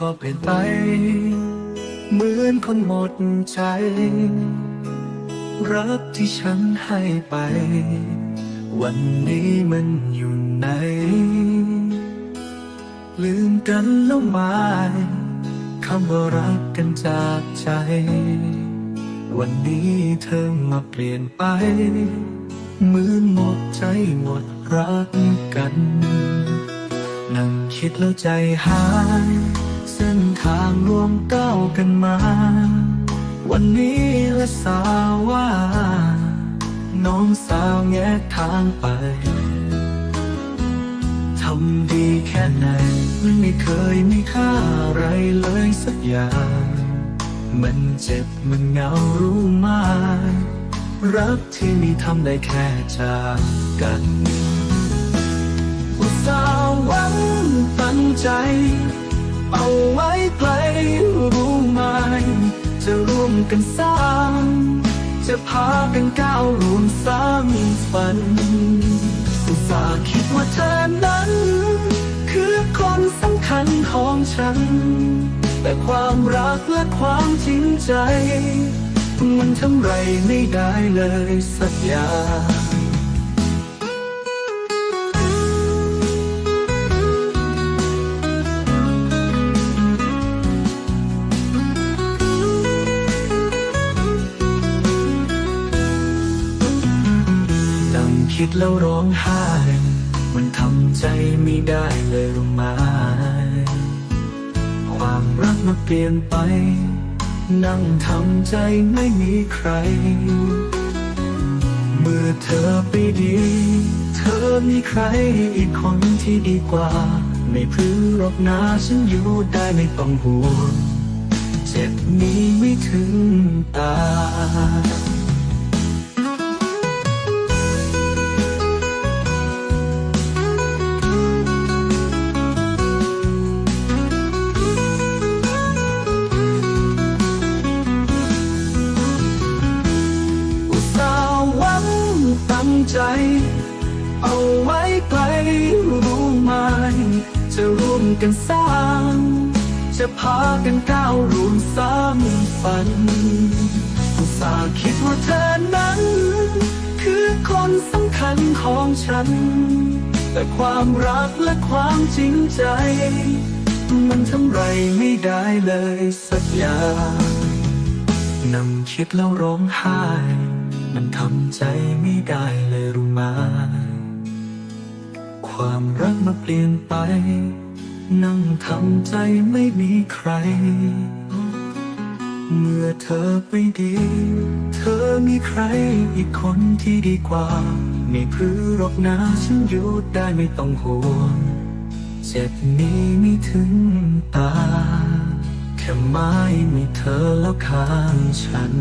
ก็เปลี่ยนไป เหมือนคนหมดใจ รักที่ฉันให้ไป วันนี้มันอยู่ไหน ลืมกันแล้วไหมาคำว่ารักกันจากใจ วันนี้เธอมาเปลี่ยนไป เหมือนหมดใจหมดรักกัน นั่งคิดแล้วใจหาย ทางรวมก้าวกันมา วันนี้ละสาวว่า น้องสาวแงะทางไป ทำดีแค่ไหน ไม่เคยมีค่าอะไรเลยสักอย่าง มันเจ็บมันเหงารู้ไหมรักที่มีทำได้แค่จากกันอุตส่าห์หวังตั้งใจ เอาไว้ไกลรู้ไหมจะร่วมกันสร้าง จะพากันก้าวรวมสร้างฝันอุตส่าคิดว่าเธอนั้น คือคนสำคัญของฉัน แต่ความรักและความจริงใจ มันทำไรไม่ได้เลยสักอย่าง คิดแล้วร้องไห้ มันทำใจไม่ได้เลยรู้ไหมความรักมันเปลี่ยนไป นั่งทำใจไม่มีใคร เมื่อเธอไปดี เธอมีใครอีกคนที่ดีกว่า ไม่พื้รอกนะฉันอยู่ได้ไม่ต้องห่วงเจ็บนี้ไม่ถึงตา ใจ เอาไว้ไกลรู้ไหมจะร่วมกันสร้าง จะพากันก้าวร่วมสร้างฝันอุตส่าห์คิดว่าเธอนั้น คือคนสำคัญของฉัน แต่ความรักและความจริงใจ มันทำไรไม่ได้เลยสักอย่างนั่งคิดแล้วร้องไห้ ใจไม่ได้เลยรู้ไหมความรักมาเปลี่ยนไป นั่งทำใจไม่มีใคร เมื่อเธอไปดี เธอมีใครอีกคนที่ดีกว่า ไม่พรือหรอกนะฉันอยู่ได้ไม่ต้องห่วงเจ็บนี้ไม่ถึงตา แค่ไม้มีเธอแล้วข้างฉัน